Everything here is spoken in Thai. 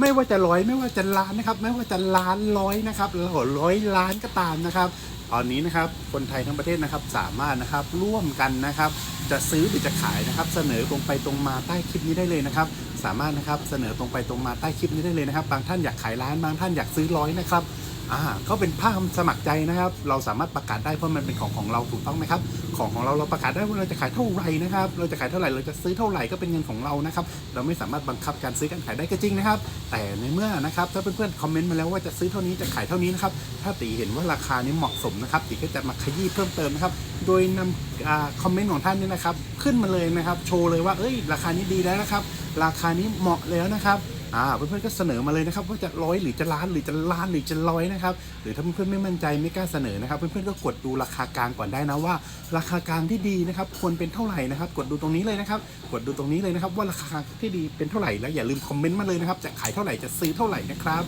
ไม่ว่าจะร้อยไม่ว่าจะล้านนะครับ ไม่ว่าจะล้านร้อยนะครับหรือร้อยล้านก็ตามนะครับตอนนี้นะครับคนไทยทั้งประเทศนะครับสามารถนะครับร่วมกันนะครับ จะซื้อหรือจะขายนะครับ เสนอตรงไปตรงมาใต้คลิปนี้ได้เลยนะครับ สามารถนะครับเสนอตรงไปตรงมาใต้คลิปนี้ได้เลยนะครับ บางท่านอยากขายล้านบางท่านอยากซื้อร้อยนะครับ อ่าก็เป็นภาคสมัครใจนะครับ เราสามารถประกาศได้เพราะมันเป็นของของเราถูกต้องไหมครับ ของของเราเราประกาศได้ว่าเราจะขายเท่าไหร่นะครับ เราจะขายเท่าไหร่เราจะซื้อเท่าไหร่ก็เป็นเงินของเรานะครับ เราไม่สามารถบังคับการซื้อการขายได้ก็จริงนะครับ แต่ในเมื่อนะครับถ้าเพื่อนๆคอมเมนต์มาแล้วว่าจะซื้อเท่านี้จะขายเท่านี้นะครับ ถ้าตีเห็นว่าราคานี้เหมาะสมนะครับตีก็จะมาขยี้เพิ่มเติมนะครับ โดยนำคอมเมนต์ของท่านเนี่ยนะครับ ขึ้นมาเลยนะครับ โชว์เลยว่าเอ้ย ราคานี้ดีแล้วนะครับ ราคานี้เหมาะแล้วนะครับ อ่าเพื่อนๆก็เสนอมาเลยนะครับว่าจะร้อยหรือจะล้านหรือจะล้านหรือจะร้อยนะครับหรือถ้าเพื่อนๆไม่มั่นใจไม่กล้าเสนอนะครับ เพื่อนๆก็กดดูราคากลางก่อนได้นะว่า ราคากลางที่ดีนะครับควรเป็นเท่าไหร่นะครับ กดดูตรงนี้เลยนะครับ กดดูตรงนี้เลยนะครับ ว่าราคาที่ดีเป็นเท่าไหร่แล้วอย่าลืมคอมเมนต์มาเลยนะครับจะขายเท่าไหร่จะซื้อเท่าไหร่นะครับ